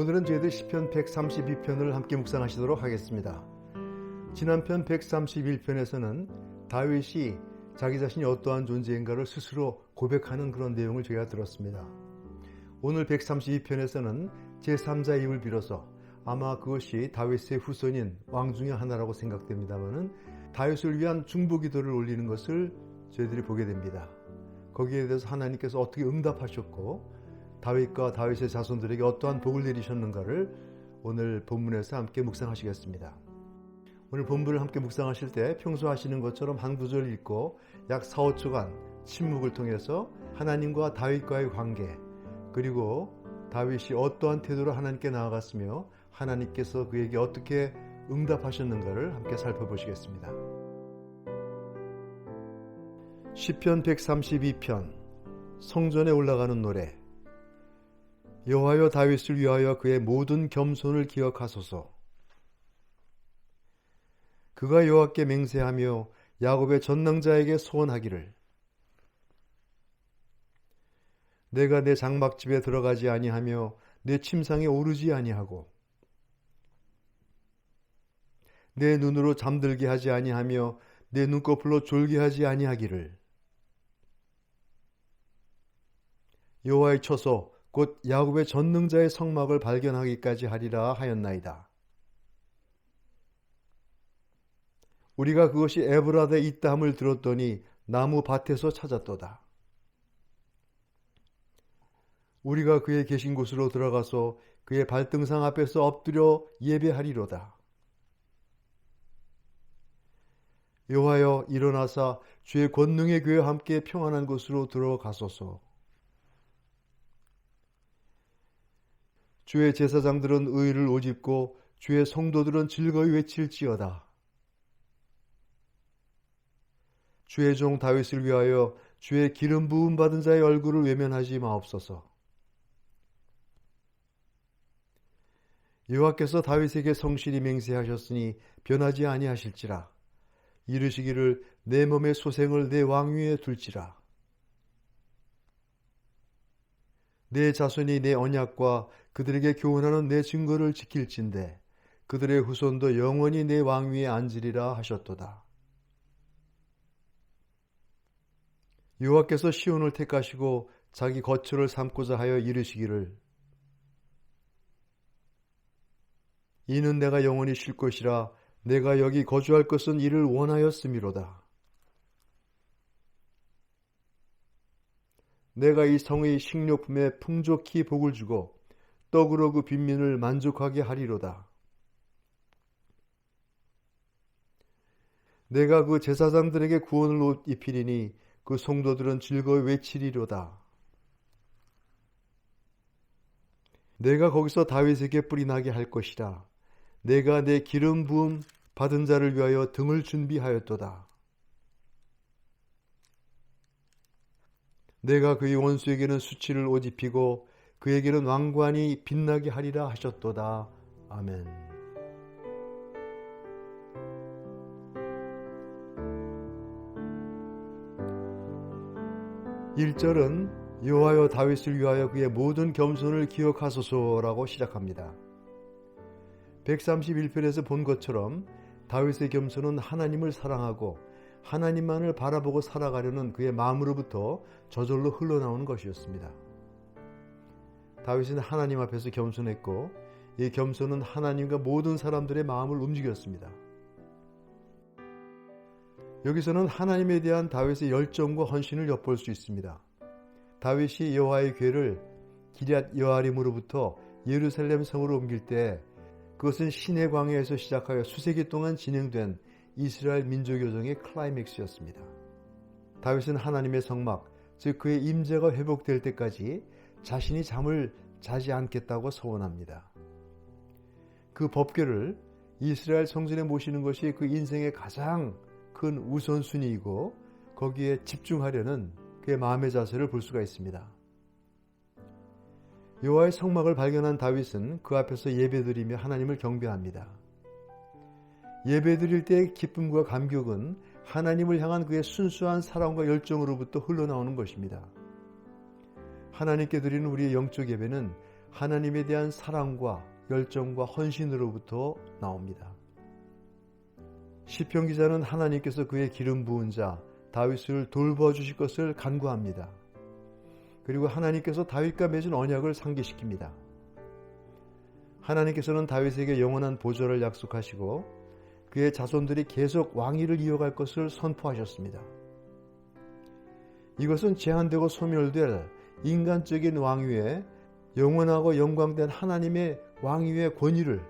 오늘은 저희들 시편 132편을 함께 묵상하시도록 하겠습니다. 지난 편 131편에서는 다윗이 자기 자신이 어떠한 존재인가를 스스로 고백하는 그런 내용을 저희가 들었습니다. 오늘 132편에서는 제3자 입을 빌어서 아마 그것이 다윗의 후손인 왕 중의 하나라고 생각됩니다만은 다윗을 위한 중보 기도를 올리는 것을 저희들이 보게 됩니다. 거기에 대해서 하나님께서 어떻게 응답하셨고 다윗과 다윗의 자손들에게 어떠한 복을 내리셨는가를 오늘 본문에서 함께 묵상하시겠습니다. 오늘 본문을 함께 묵상하실 때 평소 하시는 것처럼 한 구절 읽고 약 4, 5초간 침묵을 통해서 하나님과 다윗과의 관계 그리고 다윗이 어떠한 태도로 하나님께 나아갔으며 하나님께서 그에게 어떻게 응답하셨는가를 함께 살펴보시겠습니다. 시편 132편 성전에 올라가는 노래 여호와여 다윗을 위하여 그의 모든 겸손을 기억하소서. 그가 여호와께 맹세하며 야곱의 전능자에게 소원하기를. 내가 내 장막집에 들어가지 아니하며 내 침상에 오르지 아니하고 내 눈으로 잠들게 하지 아니하며 내 눈꺼풀로 졸게 하지 아니하기를. 여호와의 처소 곧 야곱의 전능자의 성막을 발견하기까지 하리라 하였나이다. 우리가 그것이 에브라데 있다 함을 들었더니 나무 밭에서 찾았도다. 우리가 그의 계신 곳으로 들어가서 그의 발등상 앞에서 엎드려 예배하리로다. 여호와여 일어나사 주의 권능의 교회와 함께 평안한 곳으로 들어가소서. 주의 제사장들은 의를 오집고 주의 성도들은 즐거이 외칠지어다. 주의 종 다윗을 위하여 주의 기름 부음 받은 자의 얼굴을 외면하지 마옵소서. 여호와께서 다윗에게 성실히 맹세하셨으니 변하지 아니하실지라. 이르시기를 내 몸의 소생을 내 왕위에 둘지라. 내 자손이 내 언약과 그들에게 교훈하는 내 증거를 지킬진대 그들의 후손도 영원히 내 왕위에 앉으리라 하셨도다. 여호와께서 시온을 택하시고 자기 거처를 삼고자 하여 이르시기를 이는 내가 영원히 쉴 것이라 내가 여기 거주할 것은 이를 원하였음이로다. 내가 이 성의 식료품에 풍족히 복을 주고 떡으로 그 빈민을 만족하게 하리로다. 내가 그 제사장들에게 구원을 옷 입히리니 그 성도들은 즐거이 외치리로다. 내가 거기서 다윗에게 뿌리 나게 할 것이라. 내가 내 기름 부음 받은 자를 위하여 등을 준비하였도다. 내가 그의 원수에게는 수치를 옷 입히고 그에게는 왕관이 빛나게 하리라 하셨도다. 아멘. 일절은 여호와여 다윗을 위하여 그의 모든 겸손을 기억하소서라고 시작합니다. 131편에서 본 것처럼 다윗의 겸손은 하나님을 사랑하고 하나님만을 바라보고 살아가려는 그의 마음으로부터 저절로 흘러나오는 것이었습니다. 다윗은 하나님 앞에서 겸손했고 이 겸손은 하나님과 모든 사람들의 마음을 움직였습니다. 여기서는 하나님에 대한 다윗의 열정과 헌신을 엿볼 수 있습니다. 다윗이 여호와의 궤를 기럇 여아림으로부터 예루살렘 성으로 옮길 때 그것은 신의 광야에서 시작하여 수세기 동안 진행된 이스라엘 민족 여정의 클라이맥스였습니다. 다윗은 하나님의 성막, 즉 그의 임재가 회복될 때까지 자신이 잠을 자지 않겠다고 서원합니다. 그 법궤를 이스라엘 성전에 모시는 것이 그 인생의 가장 큰 우선순위이고 거기에 집중하려는 그의 마음의 자세를 볼 수가 있습니다. 여호와의 성막을 발견한 다윗은 그 앞에서 예배드리며 하나님을 경배합니다. 예배드릴 때의 기쁨과 감격은 하나님을 향한 그의 순수한 사랑과 열정으로부터 흘러나오는 것입니다. 하나님께 드리는 우리의 영적 예배는 하나님에 대한 사랑과 열정과 헌신으로부터 나옵니다. 시편 기자는 하나님께서 그의 기름 부은 자 다윗을 돌보아 주실 것을 간구합니다. 그리고 하나님께서 다윗과 맺은 언약을 상기시킵니다. 하나님께서는 다윗에게 영원한 보좌를 약속하시고 그의 자손들이 계속 왕위를 이어갈 것을 선포하셨습니다. 이것은 제한되고 소멸될 인간적인 왕위에 영원하고 영광된 하나님의 왕위의 권위를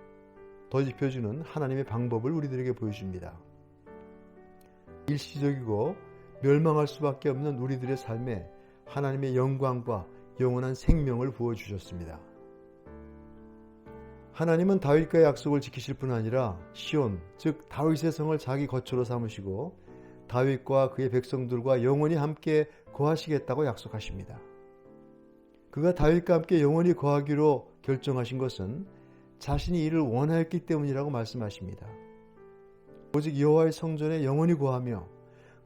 더집혀주는 하나님의 방법을 우리들에게 보여줍니다. 일시적이고 멸망할 수밖에 없는 우리들의 삶에 하나님의 영광과 영원한 생명을 부어주셨습니다. 하나님은 다윗과의 약속을 지키실 뿐 아니라 시온, 즉 다윗의 성을 자기 거처로 삼으시고 다윗과 그의 백성들과 영원히 함께 거하시겠다고 약속하십니다. 그가 다윗과 함께 영원히 거하기로 결정하신 것은 자신이 이를 원하였기 때문이라고 말씀하십니다. 오직 여호와의 성전에 영원히 거하며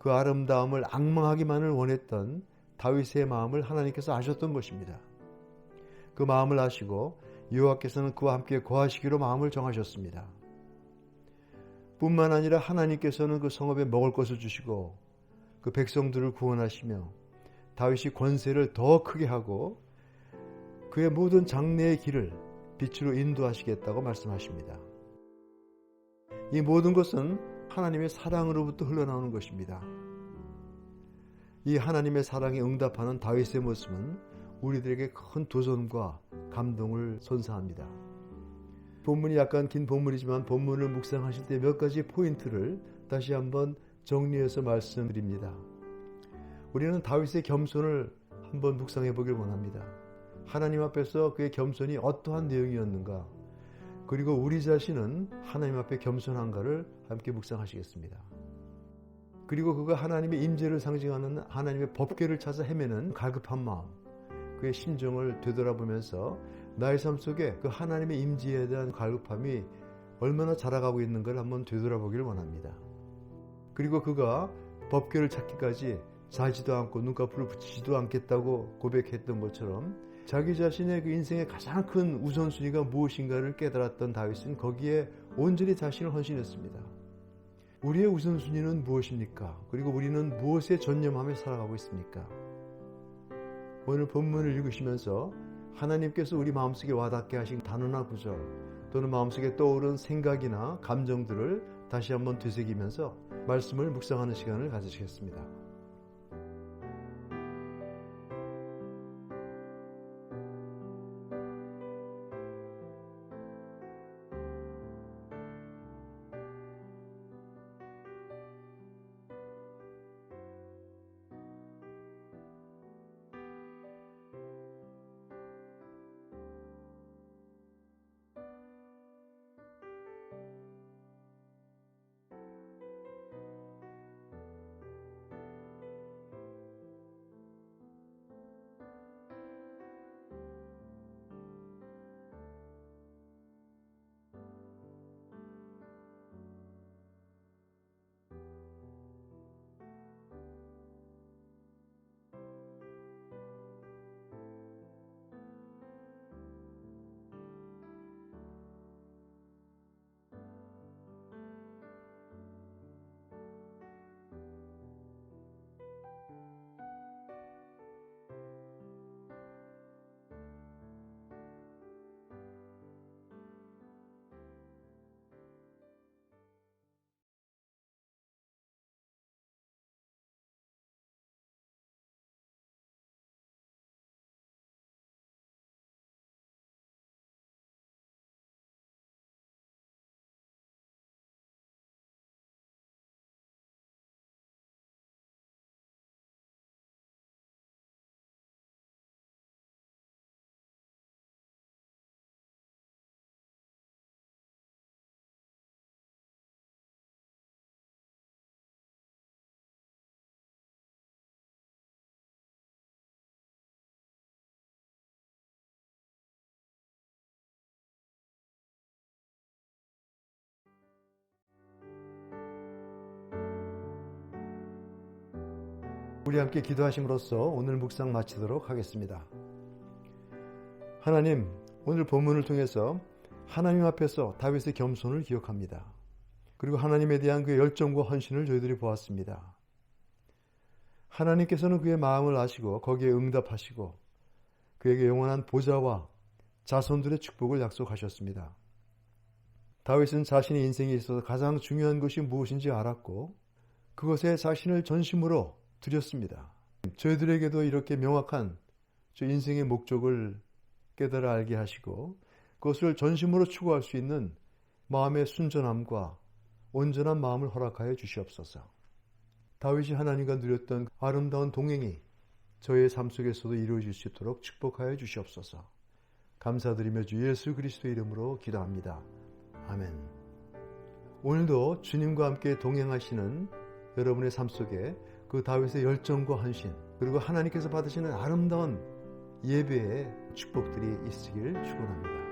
그 아름다움을 악망하기만을 원했던 다윗의 마음을 하나님께서 아셨던 것입니다. 그 마음을 아시고 여호와께서는 그와 함께 거하시기로 마음을 정하셨습니다. 뿐만 아니라 하나님께서는 그 성읍에 먹을 것을 주시고 그 백성들을 구원하시며 다윗이 권세를 더 크게 하고 그의 모든 장래의 길을 빛으로 인도하시겠다고 말씀하십니다. 이 모든 것은 하나님의 사랑으로부터 흘러나오는 것입니다. 이 하나님의 사랑에 응답하는 다윗의 모습은 우리들에게 큰 도전과 감동을 선사합니다. 본문이 약간 긴 본문이지만 본문을 묵상하실 때 몇 가지 포인트를 다시 한번 정리해서 말씀드립니다. 우리는 다윗의 겸손을 한번 묵상해 보길 원합니다. 하나님 앞에서 그의 겸손이 어떠한 내용이었는가, 그리고 우리 자신은 하나님 앞에 겸손한가를 함께 묵상하시겠습니다. 그리고 그가 하나님의 임재를 상징하는 하나님의 법궤를 찾아 헤매는 갈급한 마음, 그의 심정을 되돌아보면서 나의 삶 속에 그 하나님의 임재에 대한 갈급함이 얼마나 자라가고 있는가를 한번 되돌아보기를 원합니다. 그리고 그가 법궤를 찾기까지 자지도 않고 눈꺼풀을 붙이지도 않겠다고 고백했던 것처럼 자기 자신의 그 인생의 가장 큰 우선순위가 무엇인가를 깨달았던 다윗은 거기에 온전히 자신을 헌신했습니다. 우리의 우선순위는 무엇입니까? 그리고 우리는 무엇에 전념하며 살아가고 있습니까? 오늘 본문을 읽으시면서 하나님께서 우리 마음속에 와닿게 하신 단어나 구절 또는 마음속에 떠오른 생각이나 감정들을 다시 한번 되새기면서 말씀을 묵상하는 시간을 가지시겠습니다. 우리 함께 기도하심으로써 오늘 묵상 마치도록 하겠습니다. 하나님, 오늘 본문을 통해서 하나님 앞에서 다윗의 겸손을 기억합니다. 그리고 하나님에 대한 그의 열정과 헌신을 저희들이 보았습니다. 하나님께서는 그의 마음을 아시고 거기에 응답하시고 그에게 영원한 보좌와 자손들의 축복을 약속하셨습니다. 다윗은 자신의 인생에 있어서 가장 중요한 것이 무엇인지 알았고 그것에 자신을 전심으로 드렸습니다. 저희들에게도 이렇게 명확한 저 인생의 목적을 깨달아 알게 하시고 그것을 전심으로 추구할 수 있는 마음의 순전함과 온전한 마음을 허락하여 주시옵소서. 다윗이 하나님과 누렸던 아름다운 동행이 저의 삶 속에서도 이루어질 수 있도록 축복하여 주시옵소서. 감사드리며 주 예수 그리스도 이름으로 기도합니다. 아멘. 오늘도 주님과 함께 동행하시는 여러분의 삶 속에 그 다윗의 열정과 헌신 그리고 하나님께서 받으시는 아름다운 예배의 축복들이 있으길 축원합니다.